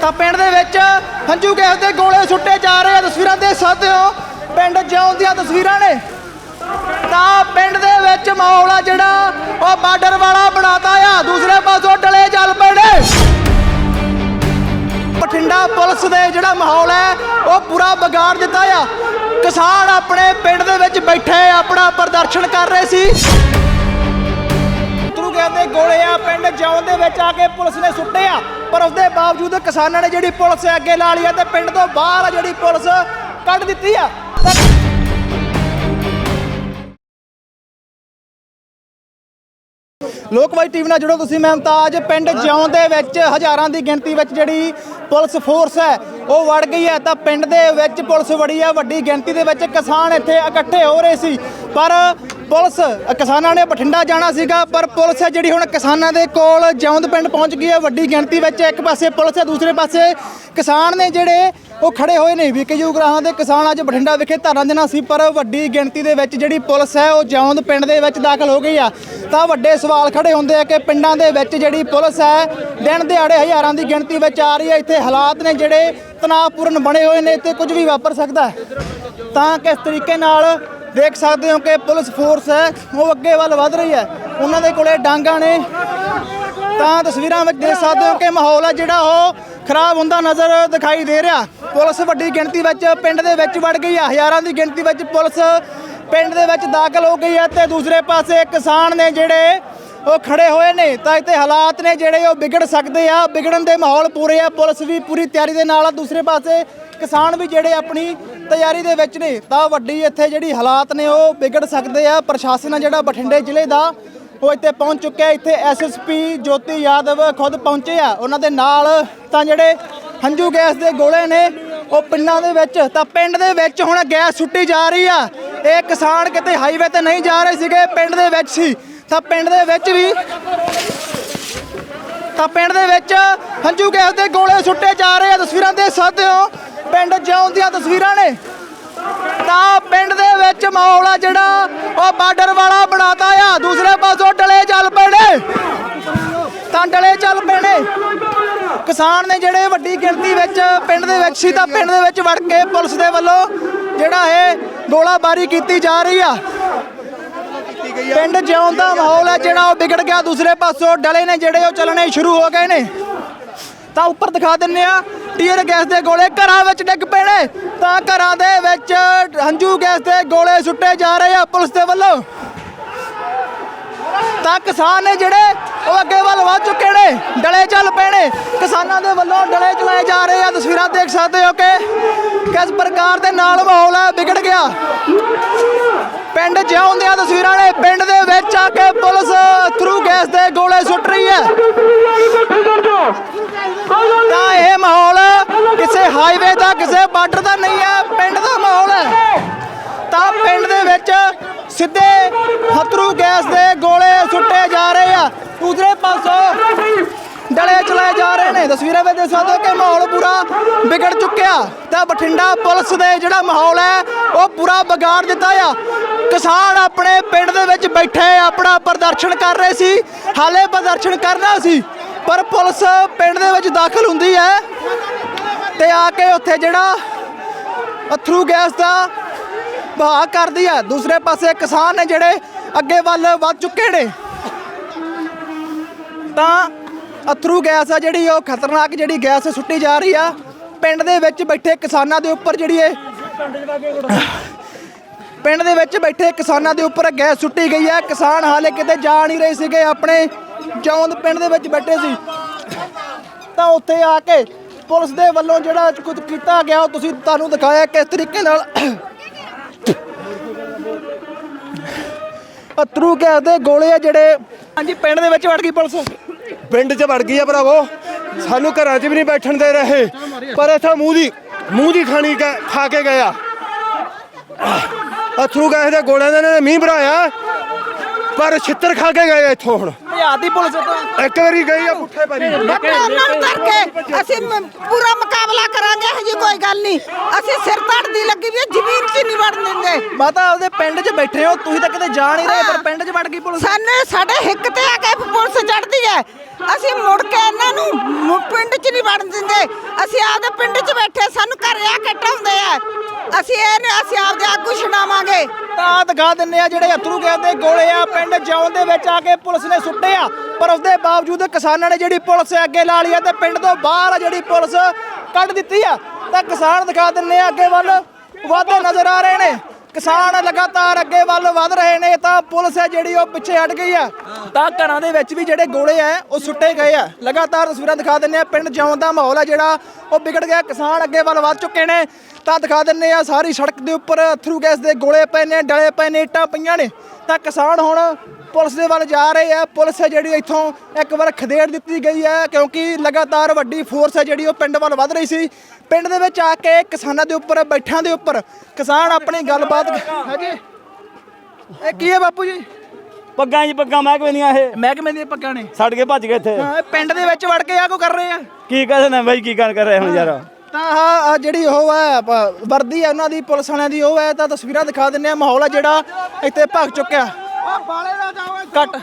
ਤਾਂ ਪਿੰਡ ਦੇ ਵਿੱਚ ਹੰਝੂ ਗੈਸ ਦੇ ਗੋਲੇ ਸੁੱਟੇ ਜਾ ਰਹੇ ਆ, ਤਸਵੀਰਾਂ ਦੇਖ ਸਕਦੇ ਹੋ ਪਿੰਡ ਜਿਉਂ ਦੀਆਂ ਤਸਵੀਰਾਂ ਨੇ। ਤਾਂ ਪਿੰਡ ਦੇ ਵਿੱਚ ਮਾਹੌਲ ਆ ਜਿਹੜਾ, ਉਹ ਬਾਰਡਰ ਵਾਲਾ ਬਣਾਤਾ ਆ, ਦੂਸਰੇ ਪਾਸੋਂ ਡਲੇ ਚੱਲ ਪਏ ਬਠਿੰਡਾ ਪੁਲਿਸ ਦੇ ਜਿਹੜਾ ਮਾਹੌਲ ਹੈ, ਉਹ ਪੂਰਾ ਵਿਗਾੜ ਦਿੱਤਾ ਆ। ਕਿਸਾਨ ਆਪਣੇ ਪਿੰਡ ਦੇ ਵਿੱਚ ਬੈਠੇ ਆਪਣਾ ਪ੍ਰਦਰਸ਼ਨ ਕਰ ਰਹੇ ਸੀ। ਤਰੂ ਕਹਿੰਦੇ ਗੋਲੇ ਆ, ਪਿੰਡ ਜਿਉਂ ਦੇ ਵਿੱਚ ਆ ਕੇ ਪੁਲਿਸ ਨੇ ਸੁੱਟੇ ਆ। ਪਰ ਉਸ ਦੇ ਬਾਵਜੂਦ ਕਿਸਾਨਾਂ ਨੇ ਜਿਹੜੀ ਪੁਲਿਸ ਅੱਗੇ ਲਾ ਲਈ ਆ ਤੇ ਪਿੰਡ ਤੋਂ ਬਾਹਰ ਆ ਜਿਹੜੀ ਪੁਲਿਸ ਕੱਢ ਦਿੱਤੀ ਆ। ਲੋਕਵਾਈ ਟੀਵੀ ਨਾਲ ਜੁੜੋ ਤੁਸੀਂ, ਮੈਂ ਮੁਮਤਾਜ ਪਿੰਡ ਜਿਉਂ ਦੇ ਵਿੱਚ ਹਜ਼ਾਰਾਂ ਦੀ ਗਿਣਤੀ ਵਿੱਚ ਜਿਹੜੀ ਪੁਲਿਸ ਫੋਰਸ ਹੈ, ਉਹ ਵੜ ਗਈ ਹੈ। ਤਾਂ ਪਿੰਡ ਦੇ ਵਿੱਚ ਪੁਲਿਸ ਵੜੀ ਹੈ ਵੱਡੀ ਗਿਣਤੀ ਦੇ ਵਿੱਚ ਕਿਸਾਨ ਇੱਥੇ ਇਕੱਠੇ ਹੋ ਰਹੇ ਸੀ। ਪਰ ਪੁਲਿਸ, ਕਿਸਾਨਾਂ ਨੇ ਬਠਿੰਡਾ ਜਾਣਾ ਸੀਗਾ, ਪਰ ਪੁਲਿਸ ਹੈ ਜਿਹੜੀ ਹੁਣ ਕਿਸਾਨਾਂ ਦੇ ਕੋਲ ਜਿਉਂਦ ਪਿੰਡ ਪਹੁੰਚ ਗਈ ਹੈ, ਵੱਡੀ ਗਿਣਤੀ ਵਿੱਚ ਇੱਕ ਪਾਸੇ ਪੁਲਿਸ ਹੈ, ਦੂਸਰੇ ਪਾਸੇ ਕਿਸਾਨ ਨੇ ਜਿਹੜੇ ਉਹ ਖੜੇ ਹੋਏ ਨੇ ਵਿਕਜੂ ਗ੍ਰਾਹਾਂ ਦੇ ਕਿਸਾਨ ਅੱਜ ਬਠਿੰਡਾ ਵਿਖੇ ਧਰਨਾ ਦੇਣਾ ਸੀ, ਪਰ ਵੱਡੀ ਗਿਣਤੀ ਦੇ ਵਿੱਚ ਜਿਹੜੀ ਪੁਲਿਸ ਹੈ, ਉਹ ਜਿਉਂਦ ਪਿੰਡ ਦੇ ਵਿੱਚ ਦਾਖਲ ਹੋ ਗਈ ਆ। ਤਾਂ ਵੱਡੇ ਸਵਾਲ ਖੜੇ ਹੁੰਦੇ ਆ ਕਿ ਪਿੰਡਾਂ ਦੇ ਵਿੱਚ ਜਿਹੜੀ ਪੁਲਿਸ ਹੈ, ਦਿਨ ਦਿਹਾੜੇ ਹਜ਼ਾਰਾਂ ਦੀ ਗਿਣਤੀ ਵਿੱਚ ਆ ਰਹੀ ਹੈ, ਇੱਥੇ ਹਾਲਾਤ ਨੇ ਜਿਹੜੇ ਤਣਾਅਪੂਰਨ ਬਣੇ ਹੋਏ ਨੇ ਇੱਥੇ ਕੁਝ ਵੀ ਵਾਪਰ ਸਕਦਾ ਹੈ। ਤਾਂ ਕਿਸ ਤਰੀਕੇ ਨਾਲ ਦੇਖ ਸਕਦੇ ਹੋ ਕਿ ਪੁਲਿਸ ਫੋਰਸ ਹੈ, ਉਹ ਅੱਗੇ ਵੱਲ ਵਧ ਰਹੀ ਹੈ। ਉਹਨਾਂ ਦੇ ਕੋਲੇ ਡਾਂਗਾ ਨੇ। ਤਾਂ ਤਸਵੀਰਾਂ ਵਿੱਚ ਦੇਖ ਸਕਦੇ ਹੋ ਕਿ ਮਾਹੌਲ ਹੈ ਜਿਹੜਾ ਉਹ ਖਰਾਬ ਹੁੰਦਾ ਨਜ਼ਰ ਦਿਖਾਈ ਦੇ ਰਿਹਾ। ਪੁਲਿਸ ਵੱਡੀ ਗਿਣਤੀ ਵਿੱਚ ਪਿੰਡ ਦੇ ਵਿੱਚ ਵੜ ਗਈ ਹੈ। ਹਜ਼ਾਰਾਂ ਦੀ ਗਿਣਤੀ ਵਿੱਚ ਪੁਲਿਸ ਪਿੰਡ ਦੇ ਵਿੱਚ ਦਾਖਲ ਹੋ ਗਈ ਹੈ ਤੇ ਦੂਸਰੇ ਪਾਸੇ ਕਿਸਾਨ ਨੇ ਜਿਹੜੇ ਉਹ ਖੜੇ ਹੋਏ ਨੇ। ਤਾਂ ਇੱਥੇ ਹਾਲਾਤ ਨੇ ਜਿਹੜੇ ਉਹ ਵਿਗੜ ਸਕਦੇ ਆ। ਵਿਗੜਨ ਦੇ ਮਾਹੌਲ ਪੂਰੇ ਆ। ਪੁਲਿਸ ਵੀ ਪੂਰੀ ਤਿਆਰੀ ਦੇ ਨਾਲ ਆ। ਦੂਸਰੇ ਪਾਸੇ ਕਿਸਾਨ ਵੀ ਜਿਹੜੇ ਆਪਣੀ ਤਿਆਰੀ ਦੇ ਵਿੱਚ ਨੇ। ਤਾਂ ਵੱਡੀ ਇੱਥੇ ਜਿਹੜੀ ਹਾਲਾਤ ਨੇ ਉਹ ਵਿਗੜ ਸਕਦੇ ਆ। ਪ੍ਰਸ਼ਾਸਨ ਆ ਜਿਹੜਾ ਬਠਿੰਡੇ ਜ਼ਿਲ੍ਹੇ ਦਾ, ਉਹ ਇੱਥੇ ਪਹੁੰਚ ਚੁੱਕਿਆ ਇੱਥੇ ਐਸਐਸਪੀ ਜੋਤੀ ਯਾਦਵ ਖੁਦ ਪਹੁੰਚੇ ਆ। ਉਹਨਾਂ ਦੇ ਨਾਲ ਤਾਂ ਜਿਹੜੇ ਹੰਝੂ ਗੈਸ ਦੇ ਗੋਲੇ ਨੇ, ਉਹ ਪਿੰਡਾਂ ਦੇ ਵਿੱਚ, ਤਾਂ ਪਿੰਡ ਦੇ ਵਿੱਚ ਹੁਣ ਗੈਸ ਸੁੱਟੀ ਜਾ ਰਹੀ ਆ। ਇਹ ਕਿਸਾਨ ਕਿਤੇ ਹਾਈਵੇ ਤੇ ਨਹੀਂ ਜਾ ਰਹੇ ਸੀਗੇ। ਪਿੰਡ ਦੇ ਵਿੱਚ ਸੀ। ਤਾਂ ਪਿੰਡ ਦੇ ਵਿੱਚ ਵੀ ਤਾਂ ਪਿੰਡ ਦੇ ਵਿੱਚ ਹੰਝੂ ਗੈਸ ਦੇ ਗੋਲੇ ਸੁੱਟੇ ਜਾ ਰਹੇ ਆ ਤਸਵੀਰਾਂ ਦੇ ਸਕਦੇ ਹੋ। ਪਿੰਡ ਜਿਉਂ ਦੀਆਂ ਤਸਵੀਰਾਂ ਨੇ। ਤਾਂ ਪਿੰਡ ਦੇ ਵਿੱਚ ਮਾਹੌਲ ਆ ਜਿਹੜਾ, ਉਹ ਬਾਰਡਰ ਵਾਲਾ ਬਣਾਤਾ ਆ। ਦੂਸਰੇ ਪਾਸੋਂ ਡਲੇ ਚੱਲ ਪਏ ਨੇ ਤਾਂ ਡਲੇ ਚੱਲ ਪਏ ਨੇ ਕਿਸਾਨ ਨੇ ਜਿਹੜੇ ਵੱਡੀ ਗਿਣਤੀ ਵਿੱਚ ਪਿੰਡ ਦੇ ਵਿੱਚ ਸੀ, ਤਾਂ ਪਿੰਡ ਦੇ ਵਿੱਚ ਵੜ ਕੇ ਪੁਲਿਸ ਦੇ ਵੱਲੋਂ ਜਿਹੜਾ ਇਹ ਗੋਲਾਬਾਰੀ ਕੀਤੀ ਜਾ ਰਹੀ ਆ। ਪਿੰਡ ਜਿਉਂ ਦਾ ਮਾਹੌਲ ਹੈ ਜਿਹੜਾ ਉਹ ਵਿਗੜ ਗਿਆ। ਦੂਸਰੇ ਪਾਸੋਂ ਡਲੇ ਨੇ ਜਿਹੜੇ ਉਹ ਚੱਲਣੇ ਸ਼ੁਰੂ ਹੋ ਗਏ ਨੇ। ਤਾਂ ਉੱਪਰ ਦਿਖਾ ਦਿੰਨੇ ਆ ਟੀਅਰ ਗੈਸ ਦੇ ਗੋਲੇ ਘਰਾਂ ਵਿੱਚ ਡਿੱਗ ਪਏ ਨੇ ਤਾਂ ਘਰਾਂ ਦੇ ਵਿੱਚ ਹੰਝੂ ਗੈਸ ਦੇ ਗੋਲੇ ਸੁੱਟੇ ਜਾ ਰਹੇ ਆ ਪੁਲਿਸ ਦੇ ਵੱਲੋਂ। ਤਾਂ ਕਿਸਾਨ ਨੇ ਜਿਹੜੇ ਉਹ ਅੱਗੇ ਵੱਲ ਵੱਧ ਚੁੱਕੇ ਨੇ, ਡਲੇ ਚੱਲ ਪਏ ਨੇ ਕਿਸਾਨਾਂ ਦੇ ਵੱਲੋਂ ਡਲੇ ਚਲਾਏ ਜਾ ਰਹੇ ਆ। ਤਸਵੀਰਾਂ ਦੇਖ ਸਕਦੇ ਹੋ ਕਿ ਕਿਸ ਪ੍ਰਕਾਰ ਦੇ ਨਾਲ ਮਾਹੌਲ ਹੈ ਵਿਗੜ ਗਿਆ। ਪਿੰਡ ਜਿਉਂ ਤਸਵੀਰਾਂ ਨੇ ਪਿੰਡ ਦੇ ਵਿੱਚ ਆ ਕੇ ਪੁਲਿਸ ਥਰੂ ਗੈਸ ਦੇ ਗੋਲੇ ਸੁੱਟ ਰਹੀ ਹੈ। ਤਾਂ ਇਹ ਮਾਹੌਲ ਕਿਸੇ ਹਾਈਵੇ ਦਾ, ਕਿਸੇ ਬਾਰਡਰ ਦਾ ਨਹੀਂ ਹੈ, ਪਿੰਡ ਦਾ ਮਾਹੌਲ ਹੈ। ਤਾਂ ਪਿੰਡ ਦੇ ਵਿੱਚ ਸਿੱਧੇ ਹਥਰੂ ਗੈਸ ਦੇ ਗੋਲੇ ਸੁੱਟੇ ਜਾ ਰਹੇ ਆ। ਦੂਸਰੇ ਪਾਸੋਂ ਡਲੇ ਚਲਾਏ ਜਾ ਰਹੇ ਨੇ। ਤਸਵੀਰਾਂ ਵਿੱਚ ਦੇਖ ਸਕਦੇ ਹੋ ਕਿ ਮਾਹੌਲ ਪੂਰਾ ਵਿਗੜ ਚੁੱਕਿਆ। ਤਾਂ ਬਠਿੰਡਾ ਪੁਲਿਸ ਦੇ ਜਿਹੜਾ ਮਾਹੌਲ ਹੈ, ਉਹ ਪੂਰਾ ਵਿਗਾੜ ਦਿੱਤਾ ਆ। ਕਿਸਾਨ ਆਪਣੇ ਪਿੰਡ ਦੇ ਵਿੱਚ ਬੈਠੇ, ਆਪਣਾ ਪ੍ਰਦਰਸ਼ਨ ਕਰ ਰਹੇ ਸੀ। ਹਾਲੇ ਪ੍ਰਦਰਸ਼ਨ ਕਰਨਾ ਸੀ, ਪਰ ਪੁਲਿਸ ਪਿੰਡ ਦੇ ਵਿੱਚ ਦਾਖਲ ਹੁੰਦੀ ਹੈ। ਤੇ ਆ ਕੇ ਉੱਥੇ ਜਿਹੜਾ ਅਥਰੂ ਗੈਸ ਦਾ ਵਹਾਅ ਕਰਦੀ ਹੈ ਦੂਸਰੇ ਪਾਸੇ ਕਿਸਾਨ ਨੇ ਜਿਹੜੇ ਅੱਗੇ ਵੱਲ ਵੱਧ ਚੁੱਕੇ ਨੇ। ਤਾਂ ਅਥਰੂ ਗੈਸ ਆ ਜਿਹੜੀ, ਉਹ ਖਤਰਨਾਕ ਜਿਹੜੀ ਗੈਸ ਸੁੱਟੀ ਜਾ ਰਹੀ ਆ। ਪਿੰਡ ਦੇ ਵਿੱਚ ਬੈਠੇ ਕਿਸਾਨਾਂ ਦੇ ਉੱਪਰ ਜਿਹੜੀ ਇਹ ਪਿੰਡ ਦੇ ਵਿੱਚ ਬੈਠੇ ਕਿਸਾਨਾਂ ਦੇ ਉੱਪਰ ਗੈਸ ਸੁੱਟੀ ਗਈ ਹੈ ਕਿਸਾਨ ਹਾਲੇ ਕਿਤੇ ਜਾ ਨਹੀਂ ਰਹੇ ਸੀਗੇ, ਆਪਣੇ ਜੌਂਦ ਪਿੰਡ ਦੇ ਵਿੱਚ ਬੈਠੇ ਸੀ। ਤਾਂ ਉੱਥੇ ਆ ਕੇ ਪੁਲਿਸ ਦੇ ਵੱਲੋਂ ਜਿਹੜਾ ਕੁਝ ਕੀਤਾ ਗਿਆ, ਉਹ ਤੁਸੀਂ ਤੁਹਾਨੂੰ ਦਿਖਾਇਆ ਕਿਸ ਤਰੀਕੇ ਨਾਲ। ਅਥਰੂ ਗੈਸ ਦੇ ਗੋਲੇ ਆ ਜਿਹੜੇ ਹਾਂਜੀ, ਪਿੰਡ ਦੇ ਵਿੱਚ ਵੜ ਗਈ ਪੁਲਿਸ। ਪਿੰਡ 'ਚ ਵੜ ਗਈ ਆ ਭਰਾਵੋ। ਸਾਨੂੰ ਘਰਾਂ 'ਚ ਵੀ ਨਹੀਂ ਬੈਠਣ ਦੇ ਰਹੇ। ਪਰ ਇੱਥੇ ਮੂੰਹ ਦੀ ਮੂੰਹ ਦੀ ਖਾਣੀ ਖਾ ਕੇ ਗਿਆ ਅਥਰੂ ਗਏ ਦੇ ਗੋਲਿਆਂ ਦੇ ਇਹਨਾਂ ਨੇ ਮੀਂਹ ਭਰਾਇਆ। ਪਰ ਛਿੱਤਰ ਖਾ ਕੇ ਗਏ ਇੱਥੋਂ ਹੁਣ। ਭਜਾਤੀ ਪੁਲਿਸ ਤੋਂ। ਇੱਕ ਵਾਰੀ ਗਈ ਆ ਪੁੱਠੇ ਪੈਰੀ। ਆਪਾਂ ਉਹਨਾਂ ਨੂੰ ਕਰਕੇ ਅਸੀਂ ਮ- ਪੂਰਾ ਮੁਕਾਬਲਾ ਕਰਾਂਗੇ ਇਹੋ ਜਿਹੀ ਕੋਈ ਗੱਲ ਨਹੀਂ। ਅਸੀਂ ਸਿਰ ਧੜ ਦੀ ਲੱਗੀ ਵੀ ਜ਼ਮੀਨ 'ਚ ਨਹੀਂ ਵੜਨ ਦਿੰਦੇ। ਮਾਤਾ ਉਹਦੇ ਪਿੰਡ 'ਚ ਬੈਠੇ ਹੋ ਤੁਸੀਂ ਤਾਂ ਕਿਤੇ ਜਾ ਨਹੀਂ ਰਹੇ ਪਰ ਪਿੰਡ 'ਚ ਵੜ ਗਈ ਪੁਲਿਸ। ਸਾਨੂੰ ਸਾਡੇ ਹਿੱਕ ਤੇ ਆ ਕੇ ਪੁਲਿਸ ਚੜਦੀ ਹੈ। ਅਸੀਂ ਮੁੜ ਕੇ ਇਹਨਾਂ ਨੂੰ ਮੁ- ਪਿੰਡ 'ਚ ਨਹੀਂ ਵੜਨ ਦਿੰਦੇ। ਅਸੀਂ ਆਪਦੇ ਪਿੰਡ 'ਚ ਬੈਠੇ ਸਾਨੂੰ ਘਰੇ ਆ ਕੇ ਢਾਉਂਦੇ ਆ। ਅਸੀਂ ਇਹ ਨੇ ਅਸੀਂ ਆਪਦੇ ਛਡਾਵਾਂਗੇ ਤਾਂ ਦਿਖਾ ਦਿੰਨੇ ਆ ਜਿਹੜੇ ਅਥਰੂ ਗੈਸ ਦੇ ਗੋਲੇ ਆ, ਪਿੰਡ ਜਿਉਂ ਦੇ ਵਿੱਚ ਆ ਕੇ ਪੁਲਿਸ ਨੇ ਸੁੱਟੇ ਆ। ਪਰ ਉਸ ਦੇ ਬਾਵਜੂਦ ਕਿਸਾਨਾਂ ਨੇ ਜਿਹੜੀ ਪੁਲਿਸ ਅੱਗੇ ਲਾ ਲਈ ਆ ਤੇ ਪਿੰਡ ਤੋਂ ਬਾਹਰ ਆ ਜਿਹੜੀ ਪੁਲਿਸ ਕੱਢ ਦਿੱਤੀ ਆ। ਤਾਂ ਕਿਸਾਨ ਦਿਖਾ ਦਿੰਨੇ ਆ ਅੱਗੇ ਵੱਲ, ਵਾਧੇ ਨਜ਼ਰ ਆ ਰਹੇ ਨੇ। ਕਿਸਾਨ ਲਗਾਤਾਰ ਅੱਗੇ ਵੱਲ ਵਧ ਰਹੇ ਨੇ, ਤਾਂ ਪੁਲਿਸ ਹੈ ਜਿਹੜੀ ਉਹ ਪਿੱਛੇ ਹਟ ਗਈ ਆ। ਤਾਂ ਘਰਾਂ ਦੇ ਵਿੱਚ ਵੀ ਜਿਹੜੇ ਗੋਲੇ ਆ, ਉਹ ਸੁੱਟੇ ਗਏ ਆ। ਲਗਾਤਾਰ ਤਸਵੀਰਾਂ ਦਿਖਾ ਦਿੰਨੇ ਆ, ਪਿੰਡ ਜਿਉਂ ਦਾ ਮਾਹੌਲ ਆ ਜਿਹੜਾ, ਉਹ ਵਿਗੜ ਗਿਆ। ਕਿਸਾਨ ਅੱਗੇ ਵੱਲ ਵਧ ਚੁੱਕੇ ਨੇ। ਤਾਂ ਦਿਖਾ ਦਿੰਨੇ ਆ ਸਾਰੀ ਸੜਕ ਦੇ ਉੱਪਰ ਅਥਰੂ ਗੈਸ ਦੇ ਗੋਲੇ ਪਏ ਨੇ ਡਲੇ ਪਏ ਨੇ ਇੱਟਾਂ ਪਈਆਂ ਨੇ। ਤਾਂ ਕਿਸਾਨ ਹੁਣ ਪੁਲਿਸ ਦੇ ਵੱਲ ਜਾ ਰਹੇ ਆ। ਪੁਲਿਸ ਹੈ ਜਿਹੜੀ ਇੱਥੋਂ ਇੱਕ ਵਾਰ ਖਦੇੜ ਦਿੱਤੀ ਗਈ ਹੈ ਕਿਉਂਕਿ ਲਗਾਤਾਰ ਵੱਡੀ ਫੋਰਸ ਹੈ ਜਿਹੜੀ ਉਹ ਪਿੰਡ ਵੱਲ ਵਧ ਰਹੀ ਸੀ। ਪਿੰਡ ਦੇ ਵਿੱਚ ਆ ਕੇ ਕਿਸਾਨਾਂ ਦੇ ਉੱਪਰ ਬੈਠਿਆਂ ਦੇ ਉੱਪਰ ਕਿਸਾਨ ਆਪਣੀ ਗੱਲਬਾਤ ਹਾਂਜੀ? ਇਹ ਕੀ ਹੈ ਬਾਪੂ ਜੀ? ਪੱਗਾਂ ਜੀ ਪੱਗਾਂ ਮਹਿਕਮੇ ਦੀਆਂ ਇਹ। ਮਹਿਕਮੇ ਦੀਆਂ ਪੱਗਾਂ ਨੇ। ਛੱਡ ਕੇ ਭੱਜ ਗਏ ਇੱਥੇ। ਹਾਂ ਪਿੰਡ ਦੇ ਵਿੱਚ ਵੜ ਕੇ ਆ ਕੋ ਕਰ ਰਹੇ ਆ? ਕੀ ਕਹਿੰਦੇ ਨੇ ਬਾਈ ਕੀ ਗੱਲ ਕਰ ਰਹੇ ਹੁਣ ਯਾਰ? ਤਾਂ ਆਹ ਜਿਹੜੀ ਉਹ ਹੈ ਵਰਦੀ ਹੈ ਉਹਨਾਂ ਦੀ ਪੁਲਿਸ ਵਾਲਿਆਂ ਦੀ ਉਹ ਹੈ ਤਾਂ ਤਸਵੀਰਾਂ ਦਿਖਾ ਦਿੰਨੇ ਆ ਮਾਹੌਲ ਹੈ ਜਿਹੜਾ ਇੱਥੇ ਭਗ ਚੁੱਕਿਆ। ਕੱਟ